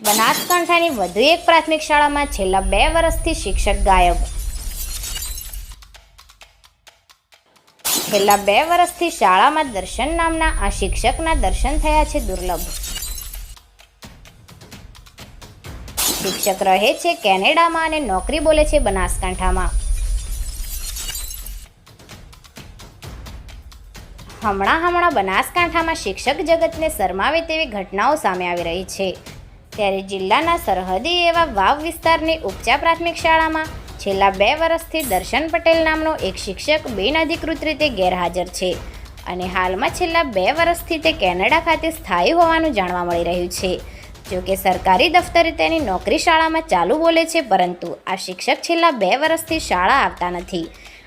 બનાસકાંઠાની વધુ એક પ્રાથમિક શાળામાં છેલ્લા બે વર્ષથી શિક્ષક ગાયબ. છેલ્લા બે વર્ષથી શાળામાં દર્શન નામના આ શિક્ષકના દર્શન થયા છે દુર્લભ. શિક્ષક રહે છે કેનેડામાં અને નોકરી બોલે છે બનાસકાંઠામાં હમણાં હમણાં બનાસકાંઠામાં શિક્ષક જગતને શરમાવે તેવી ઘટનાઓ સામે આવી રહી છે. ત્યારે જિલ્લાના સરહદી એવા વાવ વિસ્તારની ઉપચા પ્રાથમિક શાળામાં છેલ્લા બે વર્ષથી દર્શન પટેલ નામનો એક શિક્ષક બિનઅધિકૃત રીતે ગેરહાજર છે અને હાલમાં છેલ્લા બે વર્ષથી તે કેનેડા ખાતે સ્થાયી હોવાનું જાણવા મળી રહ્યું છે. જોકે સરકારી દફતરે તેની નોકરી શાળામાં ચાલુ બોલે છે, પરંતુ આ શિક્ષક છેલ્લા બે વર્ષથી શાળા આવતા નથી.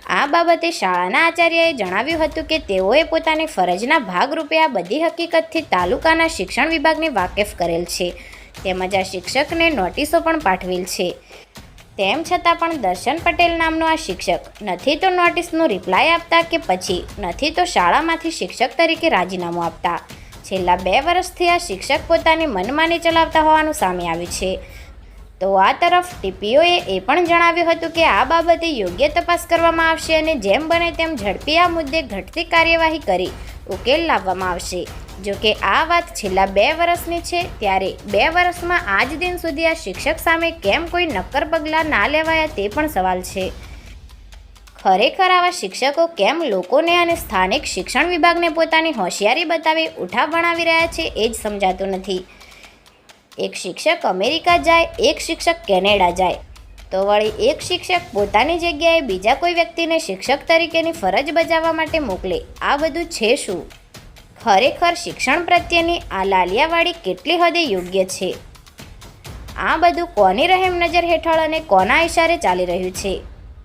આ બાબતે શાળાના આચાર્યએ જણાવ્યું હતું કે તેઓએ પોતાની ફરજના ભાગરૂપે આ બધી હકીકતથી તાલુકાના શિક્ષણ વિભાગને વાકેફ કરેલ છે. તેમજ આ શિક્ષકને નોટિસો પણ પાઠવેલ છે. તેમ છતાં પણ દર્શન પટેલ નામનો આ શિક્ષક નથી તો નોટિસનો રિપ્લાય આપતા કે પછી નથી તો શાળામાંથી શિક્ષક તરીકે રાજીનામું આપતા. છેલ્લા બે વર્ષથી આ શિક્ષક પોતાની મનમાની ચલાવતા હોવાનું સામે આવ્યું છે. તો આ તરફ ટીપીઓએ એ પણ જણાવ્યું હતું કે આ બાબતે યોગ્ય તપાસ કરવામાં આવશે અને જેમ બને તેમ ઝડપી આ મુદ્દે ઘટતી કાર્યવાહી કરી ઉકેલ લાવવામાં આવશે. જો કે આ વાત છેલ્લા બે વર્ષની છે, ત્યારે બે વર્ષમાં આજ દિન સુધી આ શિક્ષક સામે કેમ કોઈ નક્કર પગલાં ના લેવાયા તે પણ સવાલ છે. ખરેખર આવા શિક્ષકો કેમ લોકોને અને સ્થાનિક શિક્ષણ વિભાગને પોતાની હોશિયારી બતાવી ઉઠા ભણાવી રહ્યા છે એ જ સમજાતું નથી. એક શિક્ષક અમેરિકા જાય, એક શિક્ષક કેનેડા જાય. તો વળી એક શિક્ષક પોતાની જગ્યાએ બીજા કોઈ વ્યક્તિને શિક્ષક તરીકેની ફરજ બજાવવા માટે મોકલે, આ બધું છે શું? ખરેખર શિક્ષણ પ્રત્યેની આ લાલિયાવાડી કેટલી હદે યોગ્ય છે? આ બધું કોની રહેમ નજર હેઠળ અને કોના ઇશારે ચાલી રહ્યું છે?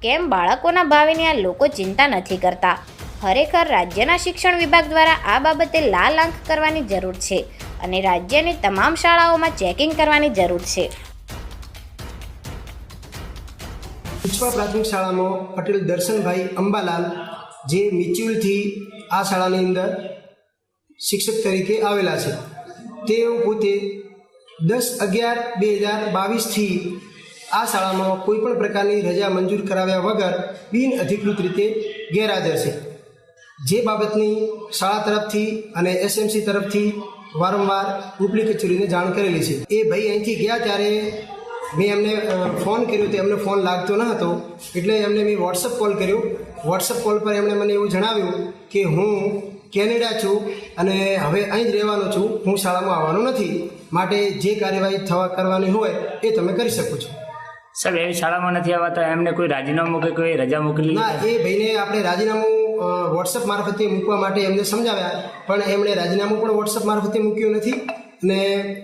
કેમ બાળકોના ભાવિની આ લોકો ચિંતા નથી કરતા? ખરેખર રાજ્યના શિક્ષણ વિભાગ દ્વારા આ બાબતે લાલ આંખ કરવાની જરૂર છે અને રાજ્યની તમામ શાળાઓમાં ચેકિંગ કરવાની જરૂર છે. ઉચ્ચવા પ્રાથમિક શાળામાં પટેલ દર્શનભાઈ અંબાલાલ જે મિચ્યુલથી આ શાળાની અંદર શિક્ષક તરીકે આવેલા છે. તેઓ પોતે દસ અગિયાર બે હજાર બાવીસથી આ શાળામાં કોઈપણ પ્રકારની રજા મંજૂર કરાવ્યા વગર બિન અધિકૃત રીતે ગેરહાજર છે. જે બાબતની શાળા તરફથી અને એસએમસી તરફથી વારંવાર ઉપલી કચેરીને જાણ કરેલી છે. એ ભાઈ અહીંથી ગયા ત્યારે મેં એમને ફોન કર્યો તો એમને ફોન લાગતો ન હતો. એટલે એમને મેં વોટ્સઅપ કોલ કર્યો. વોટ્સઅપ કોલ પર એમણે મને એવું જણાવ્યું કે હું કેનેડા છું અને હવે અહીં જ રહેવાનો છું. હું શાળામાં આવવાનો નથી. માટે જે કાર્યવાહી થવા કરવાની હોય એ તમે કરી શકો છો. સાહેબ એવી શાળામાં નથી આવતા એમને કોઈ રાજીનામું કે કોઈ રજા મોકલી? ના એ ભાઈને આપણે રાજીનામું વોટ્સઅપ મારફતે મૂકવા માટે એમને સમજાવ્યા. પણ એમણે રાજીનામું પણ વોટ્સઅપ મારફતે મૂક્યું નથી. અને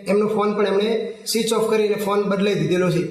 એમનો ફોન પણ એમણે સ્વિચ ઓફ કરીને ફોન બદલાઈ દીધેલો છે.